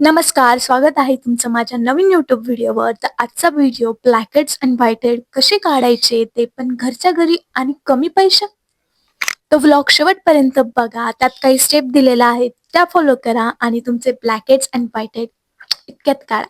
नमस्कार, स्वागत आहे तुमचं माझ्या नवीन यूट्यूब व्हिडिओवर. तर आजचा व्हिडिओ ब्लॅकेट्स अँड व्हाईट कसे काढायचे ते पण घरच्या घरी आणि कमी पैशात. तो व्लॉग शेवटपर्यंत बघा. त्यात काही स्टेप दिलेला आहेत त्या फॉलो करा आणि तुमचे ब्लॅकेट्स अँड व्हाईट इतक्यात काढा.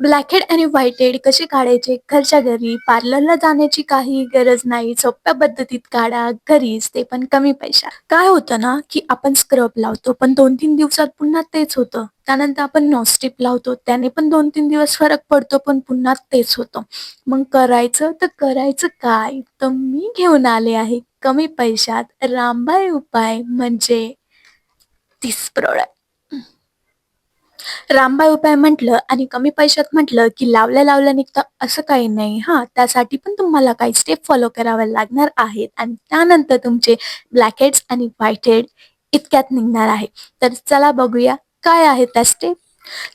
ब्लॅक हेड आणि व्हाईटेड कसे काढायचे? घरच्या घरी पार्लरला जाण्याची काही गरज नाही. सोप्या पद्धतीत काढा. घरीच ते पण कमी पैशात. काय होतं ना की आपण स्क्रब लावतो पण दोन तीन दिवसात पुन्हा तेच होतं. त्यानंतर आपण नॉस्टिप लावतो. त्याने पण दोन तीन दिवस फरक पडतो पण पुन्हा तेच होतं. मग करायचं तर करायचं काय? तर मी घेऊन आले आहे कमी पैशात. रामबाई उपाय म्हणजे तीस प्रोडक्ट रामबाई उपाय म्हटलं आणि कमी पैशात म्हटलं की लावल्या लावल्या निघतं असं काही नाही. हा त्यासाठी पण तुम्हाला काही स्टेप फॉलो कराव्या लागणार आहेत आणि त्यानंतर तुमचे ब्लॅकहेड्स आणि व्हाईट हेड इतक्यात निघणार आहे. तर चला बघूया काय आहे त्या स्टेप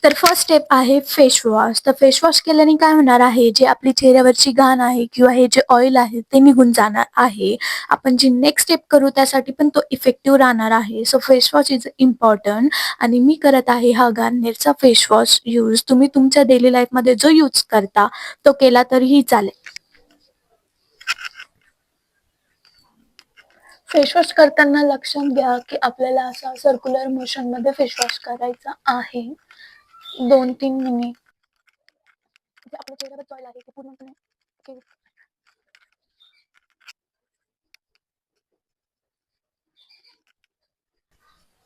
तर फर्स्ट स्टेप आहे फेस वॉश तर फेस वॉश केल्याने काय होणार आहे? जे आपली चेहऱ्यावरची घाण आहे किंवा हे जे ऑइल आहे ते निघून जाणार आहे. आपण जी नेक्स्ट स्टेप करू त्यासाठी पण तो इफेक्टिव्ह राहणार आहे. So face wash is important आणि मी करत आहे हा गार्नियरचा फेस वॉश यूज तुम्ही तुमच्या डेली लाईफमध्ये जो यूज करता तो केला तरीही चालेल. फेसवॉश करताना लक्षात घ्या की आपल्याला असा सर्क्युलर मोशनमध्ये फेसवॉश करायचा आहे. दोन तीन मिनिट म्हणजे आपल्या चेहऱ्यावर जॉय लागेल पूर्णपणे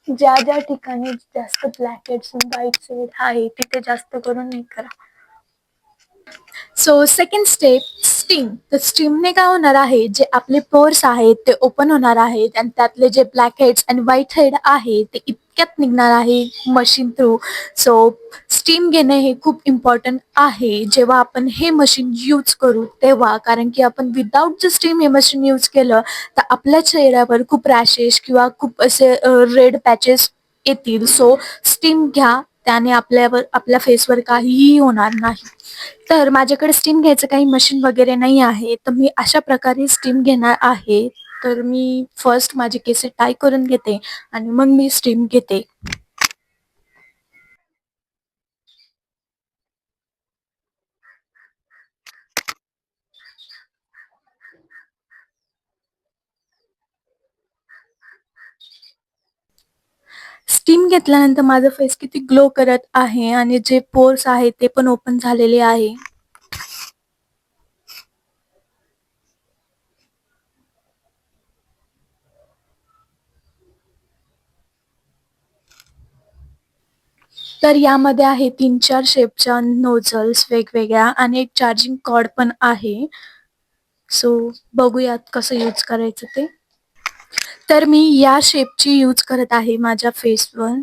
ज्या ज्या ठिकाणी जास्त ब्लॅकेट्स व्हाईट सेड आहे तिथे जास्त करून नाही करा. सो सेकंड स्टेप स्टीम तर स्टीमने काय होणार आहे? जे आपले पोर्स आहेत ते ओपन होणार आहेत. आणि त्यातले जे ब्लॅक हेड्स आणि व्हाईट हेड आहे ते इतक्यात निघणार आहे मशीन थ्रू सो स्टीम घेणे हे खूप इम्पॉर्टंट आहे. जेव्हा आपण हे मशीन यूज करू तेव्हा कारण की आपण विदाऊट जर स्टीम हे मशीन यूज केलं तर आपल्या चेहऱ्यावर खूप रॅशेस किंवा खूप असे रेड पॅचेस येतील. सो स्टीम घ्या त्याने आपल्यावर आपल्या फेसवर काहीही होणार नाही. तर माझ्याकडे स्टीम घ्यायचं काही मशीन वगैरे नाही आहे तर मी अशा प्रकारे स्टीम घेणार आहे. तर मी फर्स्ट माझे केसे टाय करून घेते आणि मग मी स्टीम घेते. स्टीम घेतल्यानंतर माझं फेस किती ग्लो करत आहे आणि जे पोर्स आहेत ते पण ओपन झालेले आहे. तर यामध्ये आहे तीन चार शेपच्या नोझल्स वेगवेगळ्या आणि एक चार्जिंग कॉर्ड पण आहे. सो बघूयात कसं यूज करायचं ते. तर मी या शेपची यूज करत आहे माझ्या फेसवर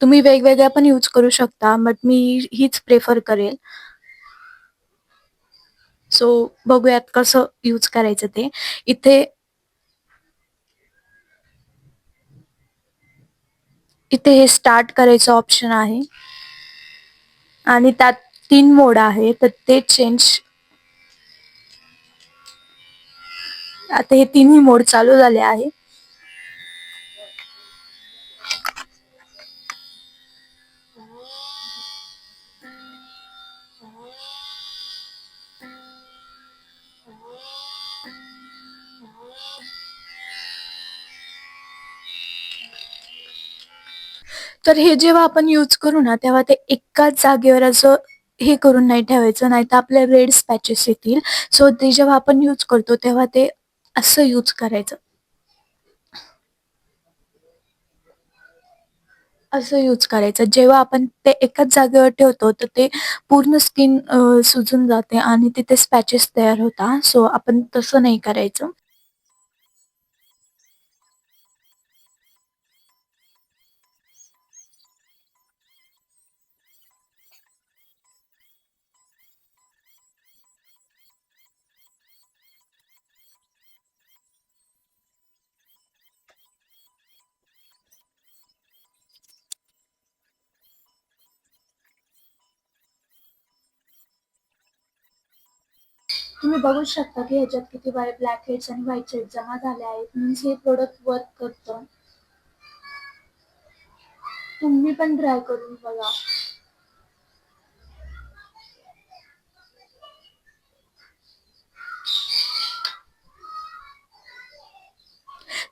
तुम्ही वेगवेगळ्या पण यूज करू शकता बट मी हीच प्रेफर करेल. सो बघूयात कसं यूज करायचं ते. इथे इथे हे स्टार्ट करायचं ऑप्शन आहे. आणि त्यात तीन मोड आहे तर ते चेंज आता हे तिन्ही मोड चालू झाले आहे. तर हे जेव्हा आपण यूज करू ना तेव्हा ते एकाच जागेवर असं हे करून नाही ठेवायचं नाही तर आपले रेड स्पॅचेस येतील. सो ते जेव्हा आपण यूज करतो तेव्हा ते असं यूज करायचं. असं यूज करायचं. जेव्हा आपण ते एकाच जागेवर ठेवतो तर ते पूर्ण स्किन सुजून जाते आणि तिथे स्पॅचेस तयार होता. सो आपण तसं नाही करायचं. तुम्ही बघू शकता की ह्याच्यात किती बाय ब्लॅक हेड्स आणि व्हाईट हेड्स जमा झाले आहेत. मीन्स हे प्रोडक्ट वर्क करतं. तुम्ही पण ट्राय करून बघा.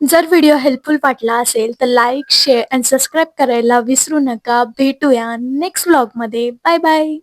जर व्हिडिओ हेल्पफुल वाटला असेल तर लाईक शेअर अँड सबस्क्राईब करायला विसरू नका. भेटूया नेक्स्ट व्लॉगमध्ये बाय बाय